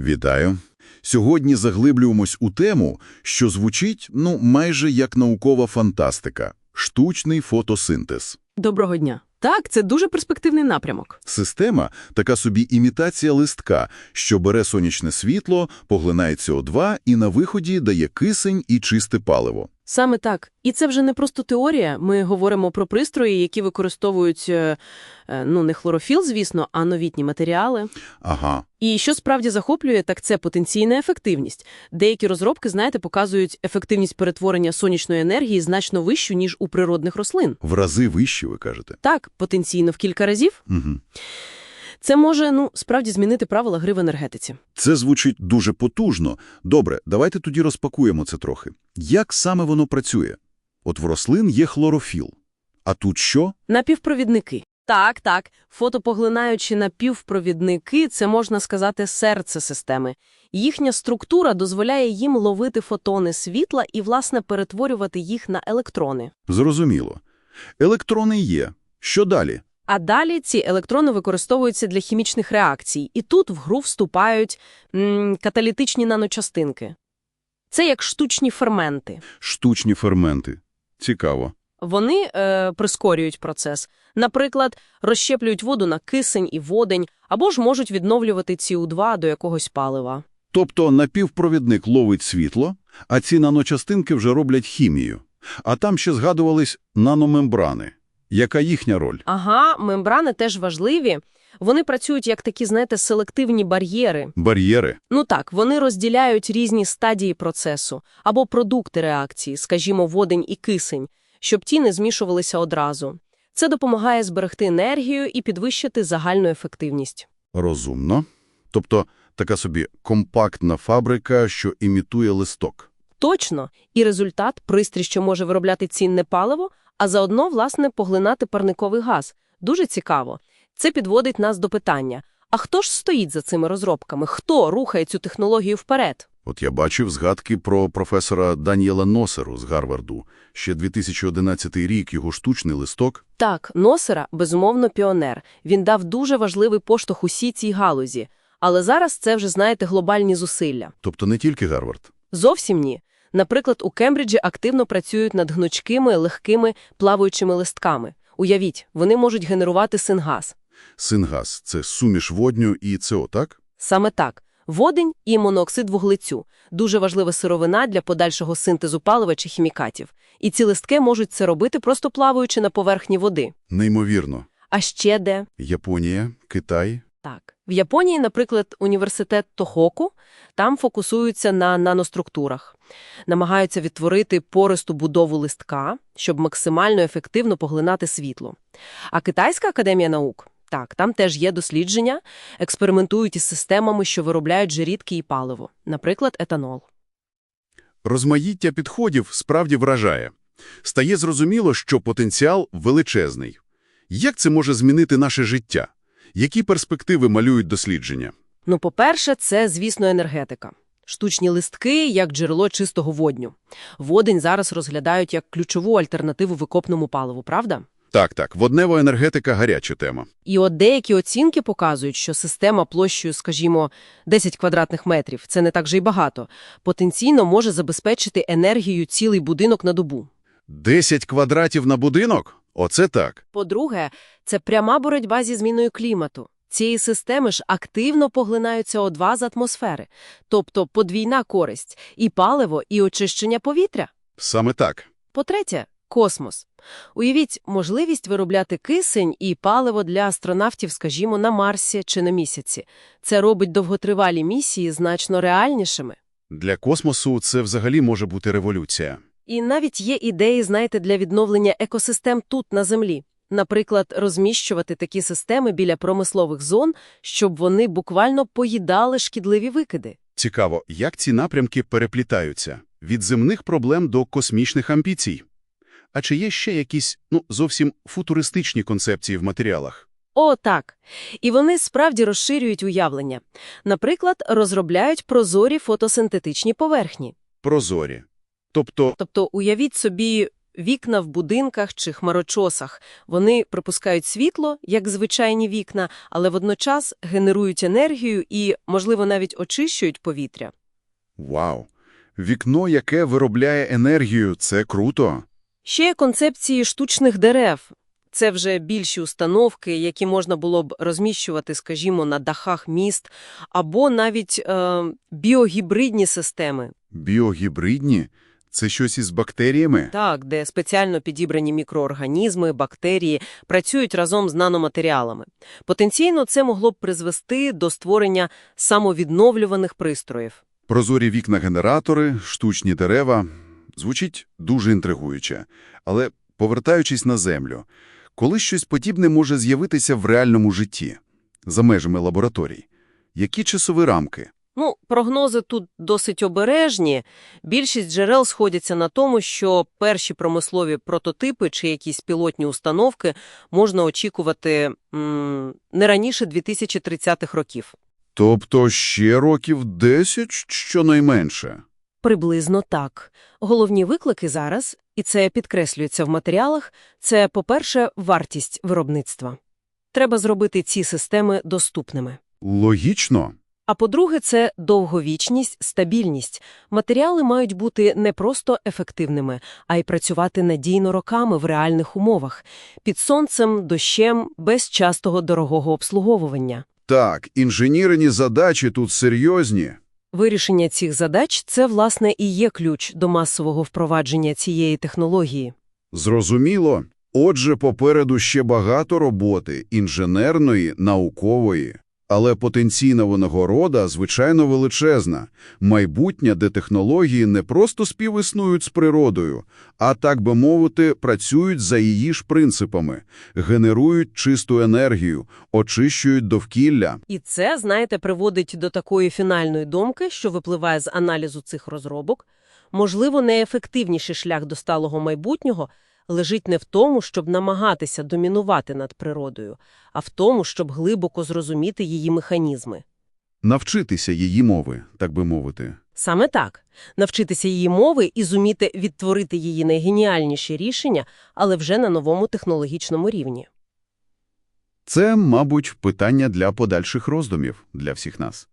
Вітаю. Сьогодні заглиблюємось у тему, що звучить, ну, майже як наукова фантастика – штучний фотосинтез. Доброго дня. Так, це дуже перспективний напрямок. Система – така собі імітація листка, що бере сонячне світло, поглинає СО2 і на виході дає кисень і чисте паливо. Саме так. І це вже не просто теорія. Ми говоримо про пристрої, які використовують, е, е, ну, не хлорофіл, звісно, а новітні матеріали. Ага, І що справді захоплює, так це потенційна ефективність. Деякі розробки, знаєте, показують ефективність перетворення сонячної енергії значно вищу, ніж у природних рослин. в рази вищі, ви кажете. Так, потенційно в кілька разів. Угу. Це може, ну, справді змінити правила гри в енергетиці. Це звучить дуже потужно. Добре, давайте тоді розпакуємо це трохи. Як саме воно працює? От в рослин є хлорофіл. А тут що? Напівпровідники. Так, так. Фотопоглинаючі напівпровідники – це, можна сказати, серце системи. Їхня структура дозволяє їм ловити фотони світла і, власне, перетворювати їх на електрони. Зрозуміло. Електрони є. Що далі? А далі ці електрони використовуються для хімічних реакцій, і тут в гру вступають м, каталітичні наночастинки. Це як штучні ферменти. Штучні ферменти. Цікаво. Вони е, прискорюють процес. Наприклад, розщеплюють воду на кисень і водень, або ж можуть відновлювати СО2 до якогось палива. Тобто напівпровідник ловить світло, а ці наночастинки вже роблять хімію. А там ще згадувались наномембрани. Яка їхня роль? Ага, мембрани теж важливі. Вони працюють як такі, знаєте, селективні бар'єри. Бар'єри. Ну так, вони розділяють різні стадії процесу або продукти реакції, скажімо, водень і кисень, щоб ті не змішувалися одразу. Це допомагає зберегти енергію і підвищити загальну ефективність. Розумно. Тобто така собі компактна фабрика, що імітує листок. Точно. І результат – пристрій, що може виробляти цінне паливо, а заодно, власне, поглинати парниковий газ. Дуже цікаво. Це підводить нас до питання. А хто ж стоїть за цими розробками? Хто рухає цю технологію вперед? От я бачив згадки про професора Даніела Носеру з Гарварду. Ще 2011 рік його штучний листок. Так, Носера, безумовно, піонер. Він дав дуже важливий поштовх усій цій галузі. Але зараз це вже, знаєте, глобальні зусилля. Тобто не тільки Гарвард. Зовсім ні. Наприклад, у Кембриджі активно працюють над гнучкими, легкими, плаваючими листками. Уявіть, вони можуть генерувати сингаз. Сингаз – це суміш водню і ЦО, так? Саме так. Водень і монооксид вуглецю – дуже важлива сировина для подальшого синтезу палива чи хімікатів. І ці листки можуть це робити, просто плаваючи на поверхні води. Неймовірно. А ще де? Японія, Китай. Так. В Японії, наприклад, університет Тохоку, там фокусуються на наноструктурах. Намагаються відтворити пористу будову листка, щоб максимально ефективно поглинати світло. А Китайська академія наук, так, там теж є дослідження, експериментують із системами, що виробляють жирідки і паливо, наприклад, етанол. Розмаїття підходів справді вражає. Стає зрозуміло, що потенціал величезний. Як це може змінити наше життя? Які перспективи малюють дослідження? Ну, по-перше, це, звісно, енергетика. Штучні листки як джерело чистого водню. Водень зараз розглядають як ключову альтернативу викопному паливу, правда? Так, так, воднева енергетика – гаряча тема. І от деякі оцінки показують, що система площею, скажімо, 10 квадратних метрів, це не так же й багато, потенційно може забезпечити енергією цілий будинок на добу. 10 квадратів на будинок? Оце так. По-друге, це пряма боротьба зі зміною клімату. Цієї системи ж активно поглинають СО2 з атмосфери, тобто подвійна користь – і паливо, і очищення повітря. Саме так. По-третє, космос. Уявіть, можливість виробляти кисень і паливо для астронавтів, скажімо, на Марсі чи на Місяці. Це робить довготривалі місії значно реальнішими. Для космосу це взагалі може бути революція. І навіть є ідеї, знаєте, для відновлення екосистем тут, на Землі. Наприклад, розміщувати такі системи біля промислових зон, щоб вони буквально поїдали шкідливі викиди. Цікаво, як ці напрямки переплітаються – від земних проблем до космічних амбіцій. А чи є ще якісь, ну, зовсім футуристичні концепції в матеріалах? О, так. І вони справді розширюють уявлення. Наприклад, розробляють прозорі фотосинтетичні поверхні. Прозорі. Тобто, Тобто, уявіть собі вікна в будинках чи хмарочосах. Вони пропускають світло, як звичайні вікна, але водночас генерують енергію і, можливо, навіть очищують повітря. Вау! Вікно, яке виробляє енергію – це круто. Ще є концепції штучних дерев. Це вже більші установки, які можна було б розміщувати, скажімо, на дахах міст, або навіть е, біогібридні системи, Біогібридні – це щось із бактеріями? так, де спеціально підібрані мікроорганізми, бактерії працюють разом з наноматеріалами. Потенційно це могло б призвести до створення самовідновлюваних пристроїв. Прозорі вікна-генератори, штучні дерева. Звучить дуже інтригуюче. Але, повертаючись на землю, коли щось подібне може з'явитися в реальному житті, за межами лабораторій? Які часові рамки? Ну, прогнози тут досить обережні. Більшість джерел сходяться на тому, що перші промислові прототипи чи якісь пілотні установки можна очікувати м, не раніше 2030-х років. Тобто ще років 10 щонайменше. Приблизно так. Головні виклики зараз, і це підкреслюється в матеріалах, це, по-перше, вартість виробництва. Треба зробити ці системи доступними. Логічно. А по-друге, це довговічність, стабільність. Матеріали мають бути не просто ефективними, а й працювати надійно роками в реальних умовах, під сонцем, дощем, без частого дорогого обслуговування. Так, інженірні задачі тут серйозні. Вирішення цих задач – це, власне, і є ключ до масового впровадження цієї технології. Зрозуміло. Отже, попереду ще багато роботи – інженерної, наукової. Але потенційна винагорода, звичайно, величезна. Майбутнє, де технології не просто співіснують з природою, а, так би мовити, працюють за її ж принципами, генерують чисту енергію, очищують довкілля. І це, знаєте, приводить до такої фінальної думки, що випливає з аналізу цих розробок. Можливо, найефективніший шлях до сталого майбутнього лежить не в тому, щоб намагатися домінувати над природою, а в тому, щоб глибоко зрозуміти її механізми. Навчитися її мови, так би мовити. Саме так. Навчитися її мови і зуміти відтворити її найгеніальніші рішення, але вже на новому технологічному рівні. Це, мабуть, питання для подальших роздумів для всіх нас.